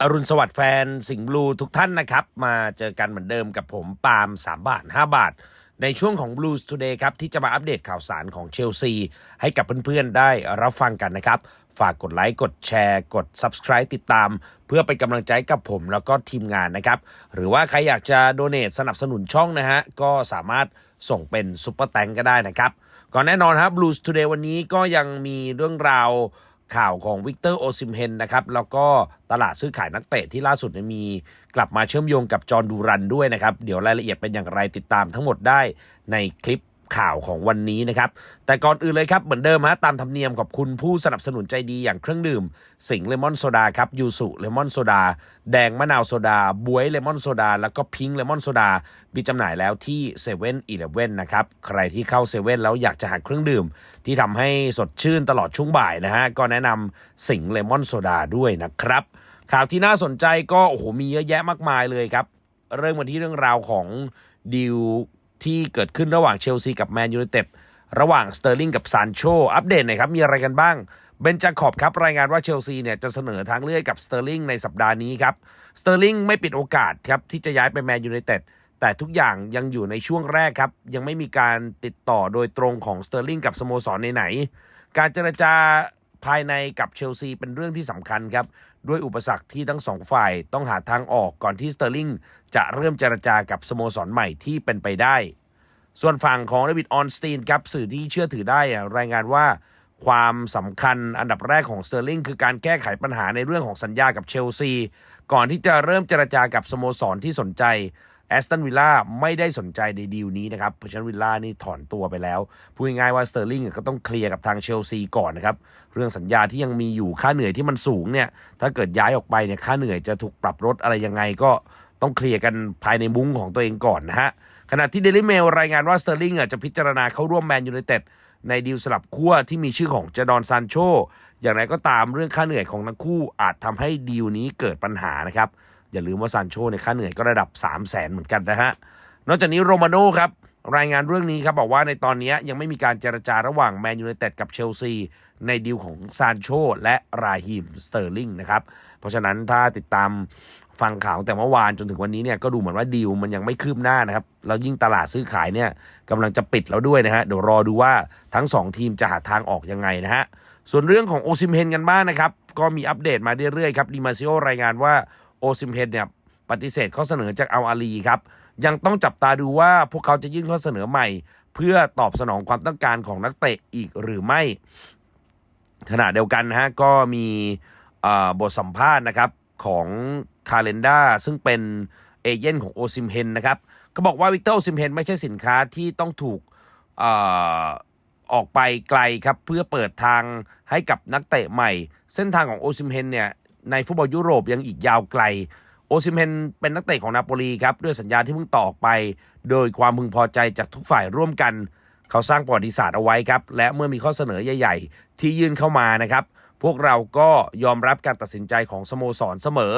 อรุณสวัสดิ์แฟนสิงห์บลูทุกท่านนะครับ มาเจอกันเหมือนเดิมกับผมปาล์ม3 บาท 5 บาท ในช่วงของ Blues Today ครับ ที่จะมาอัปเดตข่าวสารของเชลซี ให้กับเพื่อนๆได้รับฟังกันนะครับ ฝากกดไลค์ กดแชร์ กด Subscribe ติดตาม เพื่อเป็นกำลังใจกับผมแล้วก็ทีมงานนะครับ หรือว่าใครอยากจะโดเน a t สนับสนุนช่องนะฮะ ก็สามารถส่งเป็นซุปเปอร์แตงก็ได้นะครับก่อนแน่นอนครับ Blues Today วันนี้ก็ยังมีเรื่องราว ข่าวของวิกเตอร์โอซิมเฮนนะครับ แล้วก็ตลาดซื้อขายนักเตะที่ล่าสุดมีกลับมาเชื่อมโยงกับจอร์นดูรันด้วยนะครับ เดี๋ยวรายละเอียดเป็นอย่างไรติดตามทั้งหมดได้ในคลิป ข่าวของวันนี้นะครับ แต่ก่อนอื่นเลยครับ เหมือนเดิมฮะตามธรรมเนียมขอบคุณผู้สนับสนุนใจดีอย่างเครื่องดื่ม สิงเลมอนโซดาครับยูสุเลมอนโซดา แดงมะนาวโซดา บวยเลมอนโซดา แล้วก็พิงค์เลมอนโซดา มีจำหน่ายแล้วที่7 e เ e ่ e อนะครับ ใครที่เข้าเซเว่นแล้วอยากจะหาเครื่องดื่ม ที่ทำให้สดชื่นตลอดช่วงบ่ายนะฮะ ก็แนะนำสิงเลมอนโซดาด้วยนะครับ ข่าวที่น่าสนใจก็โอ้โหมีเยอะแยะมากมายเลยครับ เริ่มกันที่เรื่องราวของดีล ที่เกิดขึ้นระหว่างเชลซีกับแมนยูไนเต็ดระหว่างสเตอร์ลิงกับซานโชอัปเดตหน่อยครับ มีอะไรกันบ้าง เบนจาขอบครับ รายงานว่าเชลซีเนี่ยจะเสนอทางเลือกกับสเตอร์ลิงในสัปดาห์นี้ครับ สเตอร์ลิงไม่ปิดโอกาสครับ ที่จะย้ายไปแมนยูไนเต็ดแต่ทุกอย่างยังอยู่ในช่วงแรกครับ ยังไม่มีการติดต่อโดยตรงของสเตอร์ลิงกับสโมสรไหนๆการเจรจา ภายในกับเชลซีเป็นเรื่องที่สำคัญครับ ด้วยอุปสรรคที่ทั้งสองฝ่ายต้องหาทางออกก่อนที่สเตอร์ลิงจะเริ่มเจรจากับสโมสรใหม่ที่เป็นไปได้ ส่วนฝั่งของเดวิดออนสตีนครับสื่อที่เชื่อถือได้รายงานว่าความสำคัญอันดับแรกของสเตอร์ลิงคือการแก้ไขปัญหาในเรื่องของสัญญากับเชลซี ก่อนที่จะเริ่มเจรจากับสโมสรที่สนใจ แอสตันวิลล่าไม่ได้สนใจในดีลนี้นะครับ เพราะฉะนั้นวิลล่านี่ถอนตัวไปแล้ว พูดง่ายๆว่าสเตอร์ลิงก็ต้องเคลียร์กับทางเชลซีก่อนนะครับ เรื่องสัญญาที่ยังมีอยู่ค่าเหนื่อยที่มันสูงเนี่ย ถ้าเกิดย้ายออกไปเนี่ยค่าเหนื่อยจะถูกปรับลดอะไรยังไงก็ต้องเคลียร์กันภายในมุ้งของตัวเองก่อนนะฮะ ขณะที่เดลิเมลรายงานว่าสเตอร์ลิงจะพิจารณาเข้าร่วมแมนยูไนเต็ดในดีลสลับขั้วที่มีชื่อของเจดอนซานโช อย่างไรก็ตามเรื่องค่าเหนื่อยของทั้งคู่อาจทำให้ดีลนี้เกิดปัญหานะครับ อย่าลืมว่าซานโชในค่าเหนื่อยก็ระดับ 3 0 0แสนเหมือนกันนะฮะ นอกจากนี้โรมาโน่ครับรายงานเรื่องนี้ครับบอกว่าในตอนนี้ยังไม่มีการเจรจาระหว่างแมนยูไนเต็ดกับเชลซี ในดีลของซานโชและราฮิมสเตอร์ลิงนะครับ เพราะฉะนั้นถ้าติดตามฟังข่าวตั้งแต่เมื่อวานจนถึงวันนี้เนี่ยก็ดูเหมือนว่าดีลมันยังไม่คืบหน้านะครับ แล้วยิ่งตลาดซื้อขายเนี่ยกำลังจะปิดแล้วด้วยนะฮะเดี๋ยวรอดูว่าทั้ง 2 ทีมจะหาทางออกยังไงนะฮะส่วนเรื่องของโอซิมเฮนกันบ้างนะครับก็มีอัปเดตมาเรื่อยๆครับดีมาซิโอรายงานว่าโอ ซิมเฮนเนี่ยปฏิเสธข้อเสนอจากอัลอาลีครับ ยังต้องจับตาดูว่าพวกเขาจะยื่นข้อเสนอใหม่ เพื่อตอบสนองความต้องการของนักเตะอีกหรือไม่ ขณะเดียวกันนะฮะก็มีบทสัมภาษณ์นะครับของคาเลนดาซึ่งเป็นเอเย่นของโอซิมเฮนนะครับก็บอกว่าวิกเตอร์โอซิมเฮนไม่ใช่สินค้าที่ต้องถูกออออกไปไกลครับ เพื่อเปิดทางให้กับนักเตะใหม่ เส้นทางของโอซิมเฮนเนี่ย ในฟุตบอลยุโรปยังอีกยาวไกล โอซิเฮนเป็นนักเตะของนาโปลีครับ ด้วยสัญญาที่เพิ่งต่อออกไป โดยความพึงพอใจจากทุกฝ่ายร่วมกัน เขาสร้างประวัติศาสตร์เอาไว้ครับ และเมื่อมีข้อเสนอใหญ่ๆ ที่ยื่นเข้ามานะครับ พวกเราก็ยอมรับการตัดสินใจของสโมสรเสมอ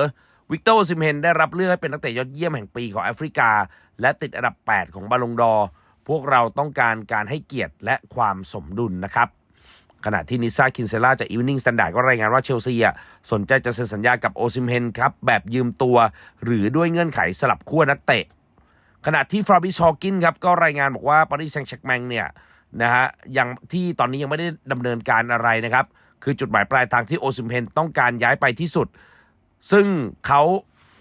วิกเตอร์โอซิเฮนได้รับเลือกให้เป็นนักเตะยอดเยี่ยมแห่งปีของแอฟริกา และติดอันดับ 8 ของบาลงดอ พวกเราต้องการการให้เกียรติและความสมดุลนะครับ ขณะที่นิซาคินเซล่าจากอีวนิ่งสแตนดาร์ดก็รายงานว่าเชลซีสนใจจะเซ็นสัญญากับโอซิมเฮนครับ แบบยืมตัว หรือด้วยเงื่อนไขสลับขั้วนักเตะ ขณะที่ฟราบิชอกินครับ ก็รายงานบอกว่าปารีสแซงต์แชร์กแมงเนี่ยนะฮะยังที่ตอนนี้ยังไม่ได้ดำเนินการอะไรนะครับ คือจุดหมายปลายทางที่โอซิมเฮนต้องการย้ายไปที่สุด ซึ่งเขา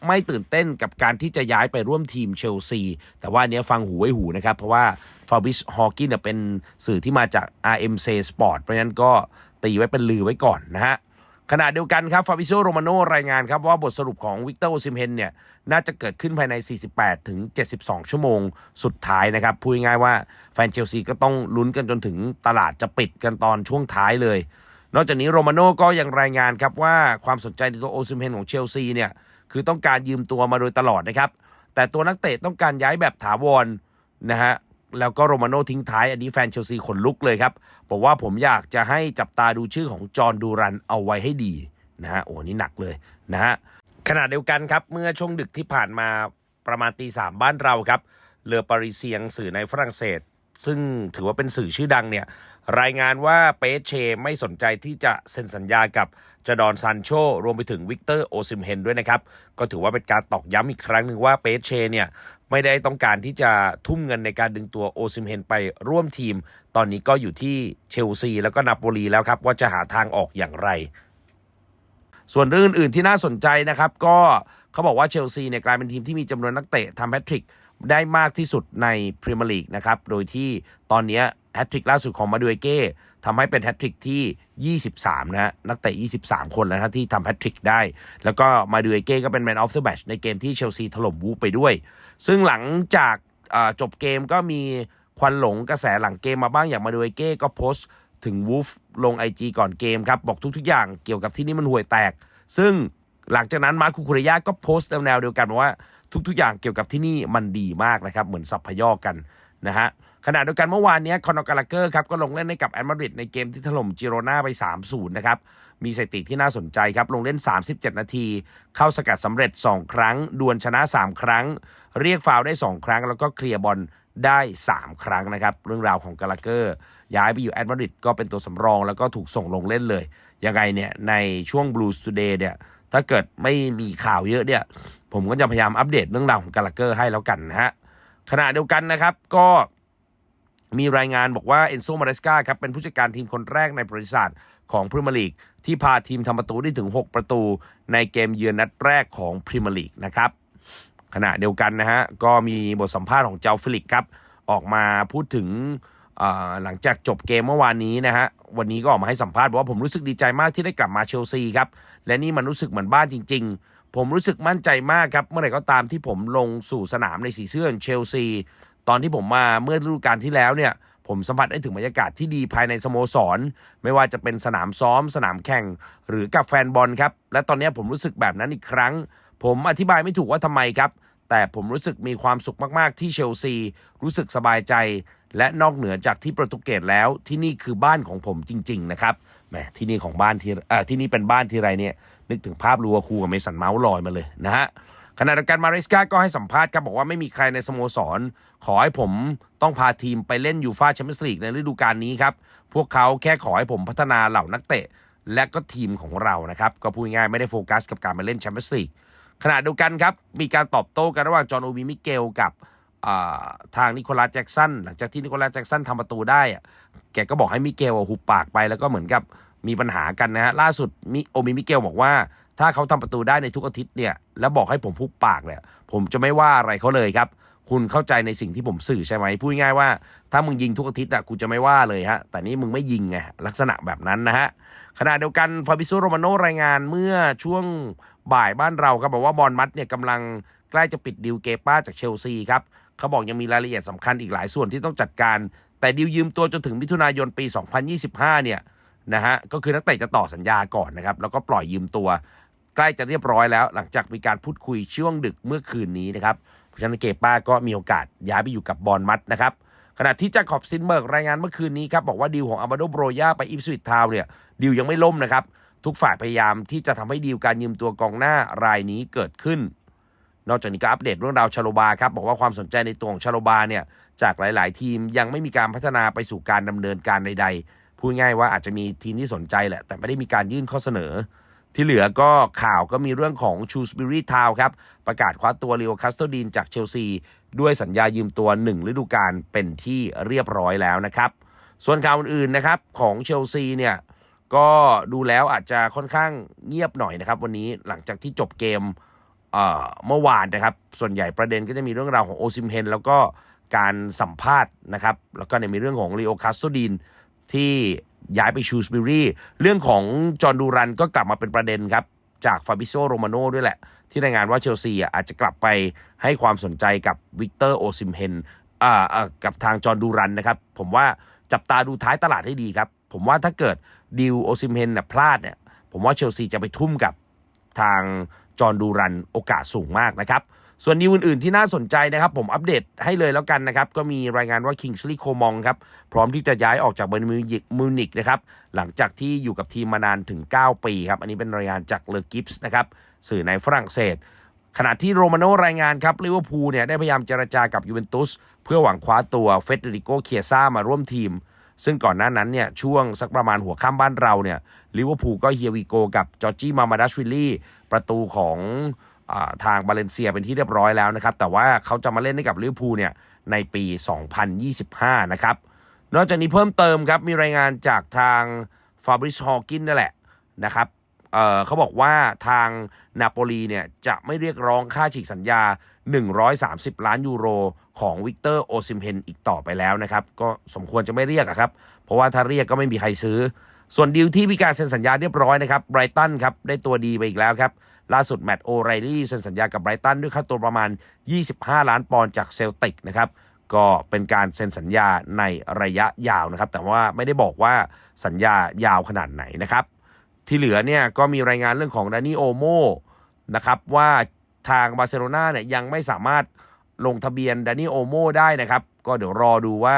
ไม่ตื่นเต้นกับการที่จะย้ายไปร่วมทีมเชลซี แต่ว่าเนี้ยฟังหูไว้หูนะครับ เพราะว่าฟาบิชฮอกินเป็นสื่อที่มาจาก RMC Sport เพราะฉะนั้นก็ตีไว้เป็นลือไว้ก่อนนะฮะขณะเดียวกันครับฟาบิโซโรมาโนรายงานครับว่าบทสรุปของวิกเตอร์โอซิมเฮนเนี่ยน่าจะเกิดขึ้นภายใน 48 ถึง 72 ชั่วโมงสุดท้ายนะครับ พูดง่ายว่าแฟนเชลซีก็ต้องลุ้นกันจนถึงตลาดจะปิดกันตอนช่วงท้ายเลย นอกจากนี้โรมาโนก็ยังรายงานครับว่าความสนใจในตัวโอซิมเฮนของเชลซีเนี่ย คือต้องการยืมตัวมาโดยตลอดนะครับ แต่ตัวนักเตะต้องการย้ายแบบถาวรนะฮะแล้วก็โรมาโนทิ้งท้าย อันนี้แฟนเชลซีขนลุกเลยครับบอกว่าผมอยากจะให้จับตาดูชื่อของจอร์นดูรันเอาไว้ให้ดีนะฮะโอ้นี่หนักเลยนะฮะขณะเดียวกันครับ เมื่อช่วงดึกที่ผ่านมาประมาณตีสามบ้านเราครับเลอปาริเซียงสื่อในฝรั่งเศส ซึ่งถือว่าเป็นสื่อชื่อดังเนี่ยรายงานว่าเปเชไม่สนใจที่จะเซ็นสัญญากับ จดอนซันโช รวมไปถึงวิกเตอร์โอซิมเฮนด้วยนะครับ ก็ถือว่าเป็นการตอกย้ำอีกครั้งหนึ่งว่าเปเชเนี่ยไม่ได้ต้องการที่จะทุ่มเงินในการดึงตัวโอซิมเฮนไปร่วมทีม ตอนนี้ก็อยู่ที่เชลซีแล้วก็นาโปลีแล้วครับว่าจะหาทางออกอย่างไร ส่วนเรื่องอื่นที่น่าสนใจนะครับ ก็เขาบอกว่าเชลซีเนี่ยกลายเป็นทีมที่มีจำนวนนักเตะทำแฮตทริก ได้มากที่สุดในพรีเมียร์ลีกนะครับ โดยที่ตอนนี้แฮตทริกล่าสุดของมาดูเอเก้ทำให้เป็นแฮตทริกที่ 23นะฮะนักเตะ 23 คนแล้วนะที่ทำแฮตทริกได้ แล้วก็มาดูเอเก้ก็เป็นแมนออฟเดอะแมชในเกมที่เชลซีถล่มวูฟไปด้วย ซึ่งหลังจากจบเกมก็มีควันหลงกระแสหลังเกมมาบ้างอย่างมาดูเอเก้ก็โพสต์ถึงวูฟลง IG ก่อนเกมครับ บอกทุกๆอย่างเกี่ยวกับที่นี่มันห่วยแตก ซึ่ง หลังจากนั้นมาคคูคุเรยาก็โพสต์แนวเดียวกันบอกว่าทุกๆอย่างเกี่ยวกับที่นี่มันดีมากนะครับ เหมือนสับพยอกันนะฮะขณะเดียวกันเมื่อวานนี้คอนอกาลาเกอร์ครับก็ลงเล่นให้กับแอนมาดริดในเกมที่ถล่มจิโรนาไป 3-0 นะครับ มีสถิติที่น่าสนใจครับ ลงเล่น 37 นาที เข้าสกัดสำเร็จ 2 ครั้ง ดวลชนะ 3 ครั้ง เรียกฟาวได้ 2 ครั้ง แล้วก็เคลียร์บอลได้ 3 ครั้งนะครับ เรื่องราวของกาลาเกอร์ ย้ายไปอยู่แอดมาดริดก็เป็นตัวสำรอง แล้วก็ถูกส่งลงเล่นเลย ยังไงเนี่ยในช่วง Blues Today เนี่ย ถ้าเกิดไม่มีข่าวเยอะเนี่ย ผมก็จะพยายามอัปเดตเรื่องราวของกาลาเกอร์ให้แล้วกันนะฮะขณะเดียวกันนะครับก็มีรายงานบอกว่าเอนโซมาเรสกาครับเป็นผู้จัดการทีมคนแรกในบริษัทของพรีเมียร์ลีกที่พาทีมทำประตูได้ถึง 6 ประตูในเกมเยือนนัดแรกของพรีเมียร์ลีกนะครับขณะเดียวกันนะฮะก็มีบทสัมภาษณ์ของเจ้าฟิลิกครับออกมาพูดถึง หลังจากจบเกมเมื่อวานนี้นะฮะ วันนี้ก็ออกมาให้สัมภาษณ์บอกว่าผมรู้สึกดีใจมากที่ได้กลับมาเชลซีครับ และนี่มันรู้สึกเหมือนบ้านจริง ๆ ผมรู้สึกมั่นใจมากครับ เมื่อไหร่ก็ตามที่ผมลงสู่สนามในสีเสื้อเชลซี ตอนที่ผมมาเมื่อฤดูกาลที่แล้วเนี่ย ผมสัมผัสได้ถึงบรรยากาศที่ดีภายในสโมสร ไม่ว่าจะเป็นสนามซ้อม สนามแข่ง หรือกับแฟนบอลครับ และตอนนี้ผมรู้สึกแบบนั้นอีกครั้ง ผมอธิบายไม่ถูกว่าทำไมครับ แต่ผมรู้สึกมีความสุขมากๆที่เชลซี รู้สึกสบายใจ และนอกเหนือจากที่โปรตุเกสแล้วที่นี่คือบ้านของผมจริง ๆ นะครับแหมที่นี่ของบ้านที่เอ่อที่นี่เป็นบ้านที่ไรเนี่ย นึกถึงภาพลูอาคูกับเมสันเมาส์ลอยมาเลยนะฮะขณะเดียวกันมาริสกาก็ให้สัมภาษณ์ครับบอกว่าไม่มีใครในสโมสร ขอให้ผมต้องพาทีมไปเล่นยูฟาแชมเปี้ยนส์ลีกในฤดูกาลนี้ครับ พวกเขาแค่ขอให้ผมพัฒนาเหล่านักเตะ และก็ทีมของเรานะครับ ก็พูดง่ายๆไม่ได้โฟกัสกับการมาเล่นแชมเปี้ยนส์ลีกขณะเดียวกันครับ มีการตอบโต้กันระหว่างจอห์นโอบีมิเกลกับ ทางนิโคลัสแจ็กสันหลังจากที่นิโคลัสแจ็กสันทำประตูได้แกก็บอกให้มิเกลหุบปากไปแล้วก็เหมือนกับมีปัญหากันนะฮะล่าสุดมิโอมิมิเกลบอกว่า ถ้าเขาทำประตูได้ในทุกอาทิตย์เนี่ยแล้วบอกให้ผมพุบปากเนี่ยผมจะไม่ว่าอะไรเขาเลยครับ คุณเข้าใจในสิ่งที่ผมสื่อใช่ไหมพูดง่ายว่า ถ้ามึงยิงทุกอาทิตย์อะกูจะไม่ว่าเลยฮะแต่นี่มึงไม่ยิงไงลักษณะแบบนั้นนะฮะขณะเดียวกันฟาบิโซโรมาโนรายงานเมื่อช่วงบ่ายบ้านเราครับบอกว่าบอลมัดเนี่ยกำลังใกล้จะปิดดิวเกป้าจากเชลซีครับ เขาบอกยังมีรายละเอียดสำคัญอีกหลายส่วนที่ต้องจัดการ แต่ดิวยืมตัวจนถึงมิถุนายนปี 2025 เนี่ยนะฮะก็คือนักเตะจะต่อสัญญาก่อนนะครับ แล้วก็ปล่อยยืมตัว ใกล้จะเรียบร้อยแล้ว หลังจากมีการพูดคุยช่วงดึกเมื่อคืนนี้นะครับเพราะฉะนั้นเกป้าก็มีโอกาสย้ายไปอยู่กับบอลมัดนะครับขณะที่จาขอบซินเบิร์กรายงานเมื่อคืนนี้ครับบอกว่าดีลของอามาโดโบรยาไปอิฟสวิตทาวเนี่ยดีลยังไม่ล่มนะครับ ทุกฝ่ายพยายามที่จะทำให้ดีลการยืมตัวกองหน้ารายนี้เกิดขึ้น นอกจากนี้ก็อัปเดตเรื่องราวชาโลบาครับบอกว่าความสนใจในตัวของชาโลบาเนี่ยจากหลาย ๆ ทีมยังไม่มีการพัฒนาไปสู่การดำเนินการใด ๆ พูดง่ายว่าอาจจะมีทีมที่สนใจแหละ แต่ไม่ได้มีการยื่นข้อเสนอ ที่เหลือก็ข่าวก็มีเรื่องของชูสบิริทาวครับประกาศคว้าตัวเลโอคาสโตดินจากเชลซีด้วยสัญญายืมตัว 1 ฤดูกาลเป็นที่เรียบร้อยแล้วนะครับ ส่วนข่าวอื่น ๆ นะครับของเชลซีเนี่ยก็ดูแล้วอาจจะค่อนข้างเงียบหน่อยนะครับ วันนี้หลังจากที่จบเกม เมื่อวานนะครับ ส่วนใหญ่ประเด็นก็จะมีเรื่องราวของโอซิมเฮนแล้วก็การสัมภาษณ์นะครับ แล้วก็เนี่ยมีเรื่องของลีโอคาสโตดินที่ย้ายไปชูสบิรีเรื่องของจอห์ดูรันก็กลับมาเป็นประเด็นครับ จากฟาบิโซโรมาโน่ด้วยแหละ ที่รายงานว่าเชลซีอาจจะกลับไปให้ความสนใจกับวิกเตอร์โอซิมเฮนกับทางจอห์ดูรันนะครับ ผมว่าจับตาดูท้ายตลาดให้ดีครับ ผมว่าถ้าเกิดดิวโอซิมเฮนพลาดเนี่ยผมว่าเชลซีจะไปทุ่มกับทาง จอห์ดูรันโอกาสสูงมากนะครับ ส่วนนิวอื่นๆที่น่าสนใจนะครับ ผมอัปเดตให้เลยแล้วกันนะครับ ก็มีรายงานว่าคิงส์ลีย์โคมองครับ พร้อมที่จะย้ายออกจากเบอร์มิวนิกนะครับ หลังจากที่อยู่กับทีมมานานถึง 9 ปีครับ อันนี้เป็นรายงานจากเลอกิฟส์นะครับ สื่อในฝรั่งเศส ขณะที่โรมาโนรายงานครับลิเวอร์พูลเนี่ยได้พยายามเจรจากับยูเวนตุสเพื่อหวังคว้าตัวเฟเดริโกเคียซ่ามาร่วมทีมซึ่งก่อนหน้านั้นเนี่ยช่วงสักประมาณหัวค่ำบ้านเราเนี่ยลิเวอร์พูลก็เฮียวีโกกับจอร์จี้มามาดัชวิลลี่ ประตูของอทางบาเลนเซียเป็นที่เรียบร้อยแล้วนะครับ แต่ว่าเขาจะมาเล่นให้กับลิเวอร์พูลเนี่ยในปี 2025 นะครับ นอกจากนี้เพิ่มเติมครับ มีรายงานจากทางฟาบริชฮอกินนั่นแหละนะครับเเขาบอกว่าทางนาโปลีเนี่ยจะไม่เรียกร้องค่าฉีกสัญญา 130 ล้านยูโรของวิกเตอร์โอซิมเพนอีกต่อไปแล้วนะครับ ก็สมควรจะไม่เรียกครับ เพราะว่าถ้าเรียกก็ไม่มีใครซื้อ ส่วนดีลที่มีการเซ็นสัญญาเรียบร้อยนะครับไบรตันครับได้ตัวดีไปอีกแล้วครับล่าสุดแมตต์โอไรลี่เซ็นสัญญากับไบรตันด้วยค่าตัวประมาณ 25 ล้านปอนด์จากเซลติกนะครับก็เป็นการเซ็นสัญญาในระยะยาวนะครับ แต่ว่าไม่ได้บอกว่าสัญญายาวขนาดไหนนะครับ ที่เหลือเนี่ยก็มีรายงานเรื่องของดานิโอโมนะครับว่าทางบาร์เซโลนาเนี่ยยังไม่สามารถลงทะเบียนดานิโอโมได้นะครับ ก็เดี๋ยวรอดูว่า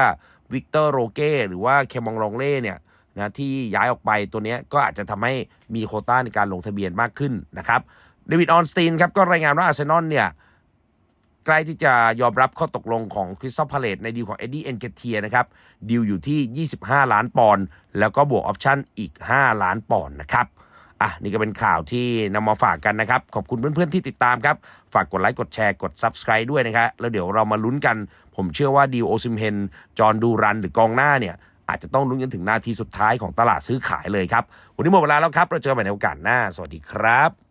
วิกเตอร์โรเก้หรือว่าเคมองลองเล่เนี่ย นะที่ย้ายออกไปตัวนี้ก็อาจจะทำให้มีโคต้าในการลงทะเบียนมากขึ้นนะครับเดวิดออนสตีนครับก็รายงานว่าอาร์เซนอลเนี่ยใกล้ที่จะยอมรับข้อตกลงของคริสตัลพาเลตในดีลของเอ็ดดี้เอนเกเทียนะครับดีลอยู่ที่ 25 ล้านปอนด์แล้วก็บวกออปชั่นอีก 5 ล้านปอนด์นะครับอะนี่ก็เป็นข่าวที่นำมาฝากกันนะครับ ขอบคุณเพื่อนๆที่ติดตามครับ ฝากกดไลค์กดแชร์กด Subscribe ด้วยนะครับแล้วเดี๋ยวเรามาลุ้นกัน ผมเชื่อว่าดีลโอซิมเฮนจอห์นดูรันหรือกองหน้าเนี่ย อาจจะต้องลุ้นจนถึงนาทีสุดท้ายของตลาดซื้อขายเลยครับ วันนี้หมดเวลาแล้วครับเราเจอกันใหม่ในโอกาสหน้า สวัสดีครับ